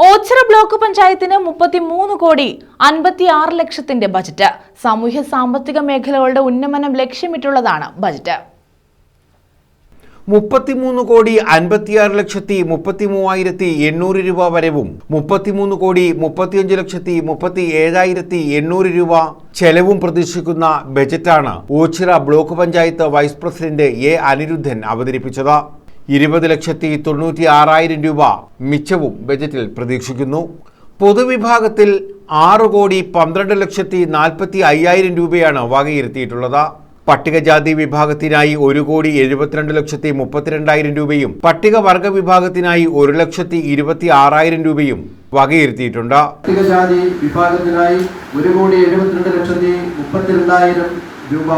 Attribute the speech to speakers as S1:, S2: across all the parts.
S1: Ochira block പഞ്ചായത്തിന് മുപ്പത്തിമൂന്ന് കോടി അൻപത്തി ആറ് ലക്ഷത്തിന്റെ ബജറ്റ്. സാമൂഹ്യ സാമ്പത്തിക മേഖലകളുടെ ഉന്നമനം ലക്ഷ്യമിട്ടുള്ളതാണ് ബജറ്റ്.
S2: മുപ്പത്തിമൂന്ന് കോടി അൻപത്തിയാറ് ലക്ഷത്തി മുപ്പത്തി മൂവായിരത്തി എണ്ണൂറ് രൂപ വരവും മുപ്പത്തിമൂന്ന് കോടി മുപ്പത്തിയഞ്ച് ലക്ഷത്തി മുപ്പത്തി ഏഴായിരത്തി എണ്ണൂറ് രൂപ ചെലവും പ്രതീക്ഷിക്കുന്ന ബജറ്റാണ് Ochira block panchayat vice president A Anirudhan അവതരിപ്പിച്ചത്. ഇരുപത് ലക്ഷത്തി തൊണ്ണൂറ്റി ആറായിരം രൂപ മിച്ചവും ബജറ്റിൽ പ്രതീക്ഷിക്കുന്നു. പൊതുവിഭാഗത്തിൽ ആറ് കോടി പന്ത്രണ്ട് ലക്ഷത്തി നാൽപ്പത്തി അയ്യായിരം രൂപയാണ് വകയിരുത്തിയിട്ടുള്ളത്. പട്ടികജാതി വിഭാഗത്തിനായി ഒരു കോടി എഴുപത്തിരണ്ട് ലക്ഷത്തി മുപ്പത്തിരണ്ടായിരം രൂപയും പട്ടികവർഗ വിഭാഗത്തിനായി ഒരു ലക്ഷത്തി ഇരുപത്തി ആറായിരം രൂപയും വകയിരുത്തിയിട്ടുണ്ട്.
S3: പട്ടികജാതി വിഭാഗത്തിനായി ഒരു കോടി എഴുപത്തിരണ്ട് ലക്ഷത്തി മുപ്പത്തിരണ്ടായിരം രൂപ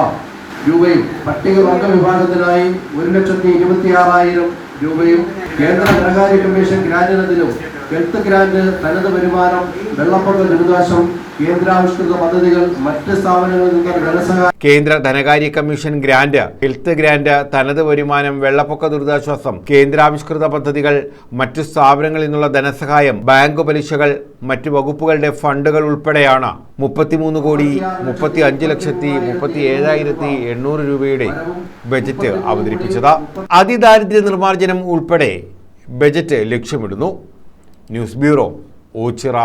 S3: രൂപയും പട്ടികവർഗ വിഭാഗത്തിനായി ഒരു ലക്ഷത്തി ഇരുപത്തി ആറായിരം രൂപയും കേന്ദ്ര ധനകാര്യ കമ്മീഷൻ ഗ്രാന്റിനത്തിലും ഹെൽത്ത് ഗ്രാന്റ് തനത് വരുമാനം വെള്ളപ്പൊക്ക ദുരിതാശ്വാസം
S2: കേന്ദ്ര ധനകാര്യ കമ്മീഷൻ ഗ്രാന്റ് ഹെൽത്ത് ഗ്രാന്റ് തനത് വരുമാനം വെള്ളപ്പൊക്ക ദുരിതാശ്വാസം കേന്ദ്രാവിഷ്കൃത പദ്ധതികൾ മറ്റു സ്ഥാപനങ്ങളിൽ നിന്നുള്ള ധനസഹായം ബാങ്ക് പലിശകൾ മറ്റു വകുപ്പുകളുടെ ഫണ്ടുകൾ ഉൾപ്പെടെയാണ്. മുപ്പത്തിമൂന്ന് കോടി മുപ്പത്തി അഞ്ച് ലക്ഷത്തി മുപ്പത്തി ഏഴായിരത്തി എണ്ണൂറ് രൂപയുടെ ബജറ്റ് അവതരിപ്പിച്ചത്. അതിദാരിദ്ര്യ നിർമ്മാർജനം ഉൾപ്പെടെ ബജറ്റ് ലക്ഷ്യമിടുന്നു. News bureau Ochira.